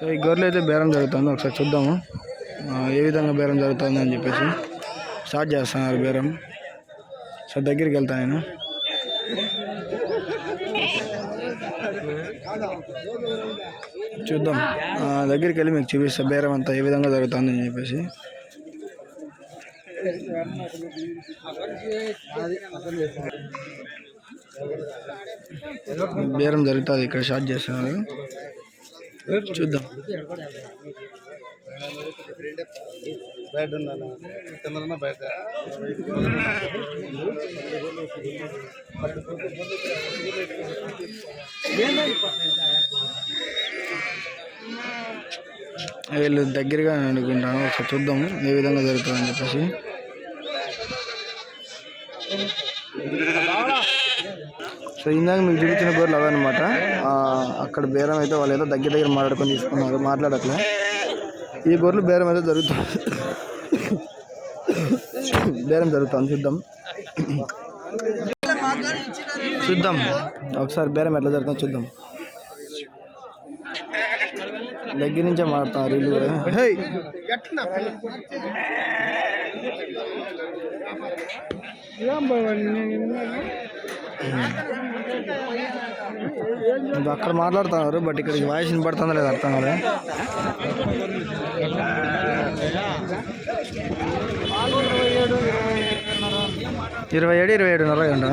So ఈ గొర్రెలు అయితే బేరం జరుగుతుంది. ఒకసారి చూద్దాము. ఏ విధంగా బేరం జరుగుతుంది అని చెప్పేసి స్టార్ట్ చేస్తున్నారు బేరం. సో దగ్గరికి వెళ్తాను నేను. చూద్దాం. దగ్గరికి వెళ్ళి మీకు చూపిస్తా బేరం అంతా ఏ విధంగా జరుగుతుంది అని చెప్పేసి. బేరం జరుగుతుంది. ఇక్కడ స్టార్ట్ చేస్తున్నారు. చూద్దాం. బయట ఉన్నాను కింద బయట వీళ్ళు దగ్గరగా అనుకుంటాను. ఒకసారి చూద్దాము ఏ విధంగా జరుగుతుందని చెప్పేసి. సో ఇందాక మీకు చూపించిన గొర్రెలు అవన్నమాట అక్కడ బేరం అయితే వాళ్ళు ఏదో దగ్గర దగ్గర మాట్లాడుకొని తీసుకున్నారు. మాట్లాడట్లే. ఈ గొర్రెలు బేరం అయితే జరుగుతుంది బేరం జరుగుతుంది. చూద్దాం. చూద్దాం. ఒకసారి బేరం ఎట్లా జరుగుతుందో చూద్దాం. దగ్గర నుంచే మాడతారు వీళ్ళు కూడా. హే అక్కడ మాట్లాడుతున్నారు బట్ ఇక్కడికి వాయిస్ వినపడుతుందో లేదు అర్థం కదా ఇరవై ఏడు ఇరవై ఏడున్నర అంట.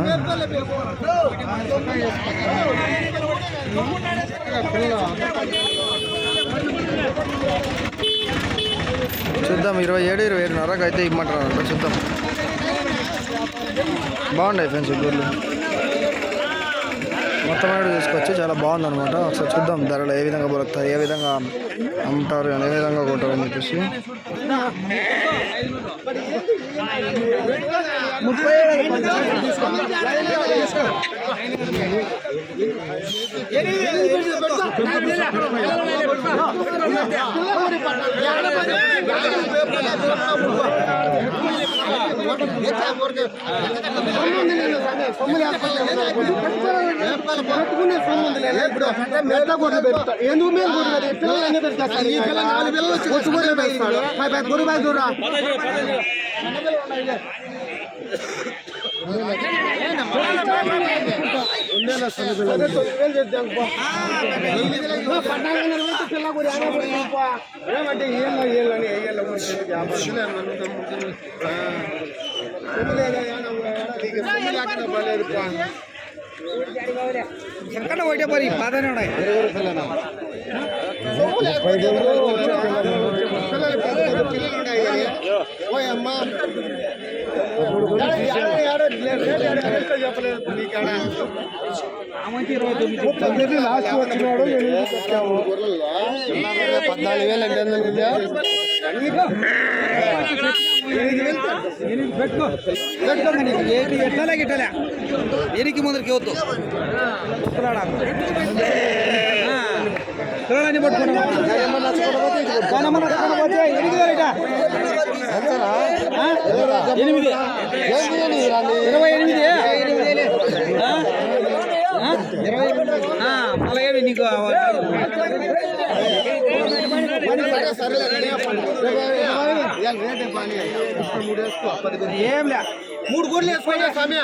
చూద్దాం ఇరవై ఏడు ఇరవై ఏడున్నరకు అయితే ఇమ్మంటారు చూద్దాం. బాగున్నాయి ఫ్రెండ్స్ ఈ మొత్తం కూడా చాలా బాగుంది అనమాట ఒకసారి చూద్దాం ధరలు ఏ విధంగా దొరుకుతాయి ఏ విధంగా అమ్ముతారు ఏ విధంగా కొంటారు అని చెప్పేసి ఎందుకు మేము కొడుతుంది పిల్లలు ఎన్ని పెడతారు ఈ పిల్లలు నాలుగు పిల్లలు వచ్చి వచ్చి పై పై గురు పై దూరా ఎక్కడ ఒకటే పరి బాధనే ఉన్నాయి లాస్ట్ వచ్చినాడు పద్నాలుగు వేలు అంటే ఎట్లా గిట్టలే ఎనికి ముందరికి వద్దు పిల్లలని ఎనిమిది ఇరవై ఎనిమిది ఆ? ఆ? ఆ, అలాగే నీకు ఏం లే మూడు కోట్లు వేసుకోండి స్వామి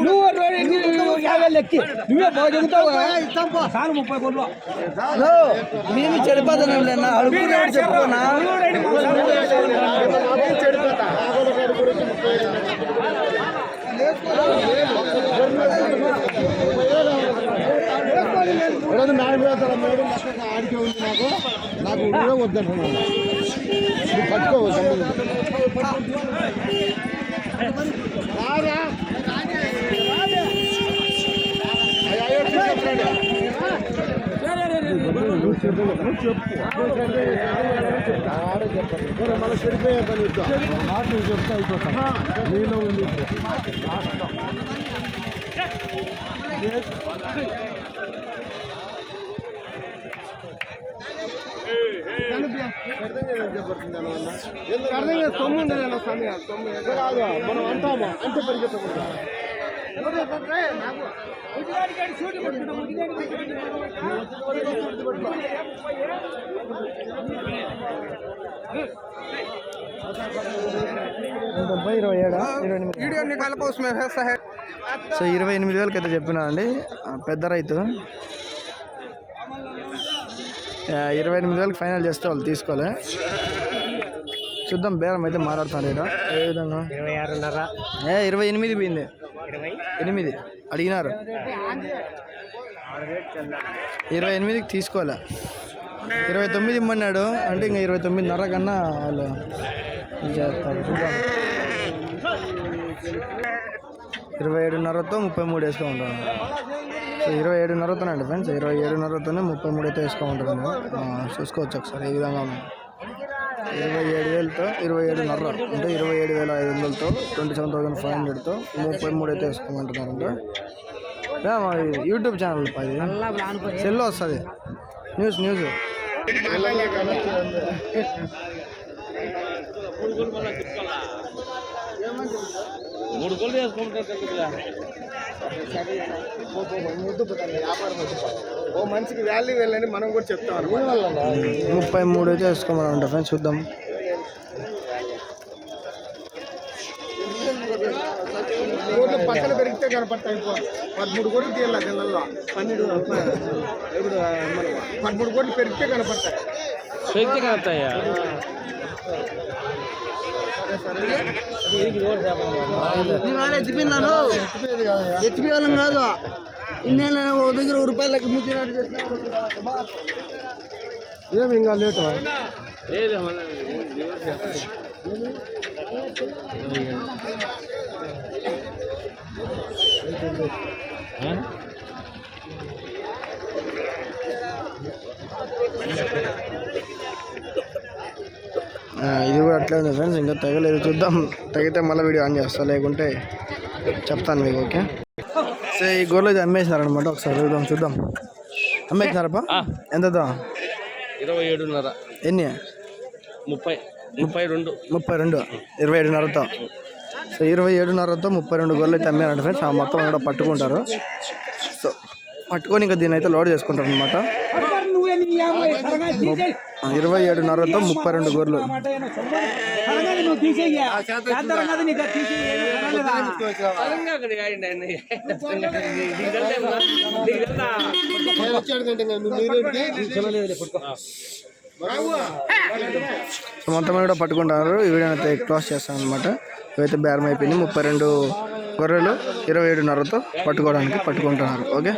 నువ్వు యాభై లెక్కి నువ్వే బాగా చెబుతావు సార్ ముప్పై కోట్లు నేను చెడిపోతాను అడుగు చెప్పుకోనా ఈరోజు నాలుగు వేల మేడం లెక్కగా ఆడికే ఉంది నాకు నాకు నువ్వే వద్దంటున్నాను పట్టుకోవచ్చు రారా మన చెడిపోయే పని మాట నువ్వు చెప్తా అయిపోతా నీలో ఉంది అర్థం చేసి తొమ్మిది ఉండేదన్న స్వామి తొమ్మిది ఎక్కడ కాదు మనం అంటాము అంటే పరిగెత్తకుండా డెబ్బై ఇరవై ఏడా ఇరవై ఎనిమిది సో ఇరవై ఎనిమిది వేలకి అయితే చెప్పినానండి పెద్ద రైతు. ఇరవై ఎనిమిది వేలకు ఫైనల్ చేస్తే వాళ్ళు తీసుకోలే. చూద్దాం బేరం అయితే మాట్లాడుతాను ఇక్కడ ఏ విధంగా? ఇరవై ఆరున్నర. ఏ ఇరవై ఎనిమిది పోయింది. ఎనిమిది. అడిగినారు. ఇరవై ఎనిమిదికి తీసుకోవాలా? ఇరవై తొమ్మిది ఇమ్మన్నాడు. అంటే ఇంకా ఇరవై తొమ్మిదిన్నర కన్నా వాళ్ళు చేస్తారు. ఇరవై ఏడున్నరతో ముప్పై మూడు వేసుకోమంటాను సో ఇరవై ఏడున్నరతోనండి ఫ్రెండ్స్ ఇరవై ఏడున్నరతోనే ముప్పై మూడు అయితే వేసుకో ఉంటాను చూసుకోవచ్చు ఒకసారి ఈ విధంగా ఇరవై ఏడు వేలతో ఇరవై ఏడున్నర అంటే ఇరవై ఏడు వేల ఐదు వందలతో ట్వంటీ సెవెన్ థౌసండ్ ఫైవ్ హండ్రెడ్తో ముప్పై మూడు అయితే వేసుకోమంటున్నారంట యా, మా యూట్యూబ్ ఛానల్ అది సెల్లో వస్తుంది న్యూస్ న్యూస్ మూడు కోళ్ళు వేసుకుంటారు ఓ మనిషికి వాల్యూ వెళ్ళని మనం కూడా చెప్తాం ముప్పై మూడు అయితే వేసుకోమని ఫ్రెండ్స్ చూద్దాం. కోట్లు పక్కన పెరిగితే కనపడతాయి. పదమూడు కోట్లు తీయాలి పన్నెండు ఇప్పుడు పదమూడు కోట్లు పెరిగితే కనపడతాయి? వ్యక్తి కలుగుతాయా ఎత్తిపోయినాను ఎత్తిపోయాలని కాదు ఇన్నేళ్ళ ఓ దగ్గర ఒక రూపాయలకి ముచ్చినట్టు ఏమి ఇంకా లేటు లేదు కూడా అట్లే ఉంది ఫ్రెండ్స్ ఇంకా తగలేదు. చూద్దాం. తగితే మళ్ళీ వీడియో ఆన్ చేస్తా. లేకుంటే చెప్తాను మీకు ఓకే? సో ఈ గొర్రెలు అయితే అమ్మేసినారనమాట ఒకసారి చూద్దాం చూద్దాం. అమ్మేసినారప్ప? ఎంతతో ఇరవై ఏడున్నర. ఎన్ని? ముప్పై. ముప్పై రెండు. ముప్పై రెండు. ఇరవై ఏడున్నరతో. సో ఇరవై ఏడున్నరతో ముప్పై రెండు గొర్రెలు అయితే అమ్మారంట ఫ్రెండ్స్ ఆ మొత్తం కూడా పట్టుకుంటారు. సో పట్టుకొని ఇంకా దీన్ని అయితే లోడ్ చేసుకుంటారు అనమాట ఇరవై ఏడున్నరతో ముప్పై రెండు? సో మొత్తం కూడా పట్టుకుంటారు ఈ వీడియో అయితే క్లోజ్ చేస్తాను అనమాట ఇవైతే బేరం అయిపోయింది. ముప్పై రెండు గొర్రెలు ఇరవై ఏడున్నరతో పట్టుకోవడానికి పట్టుకుంటున్నారు. ఓకే?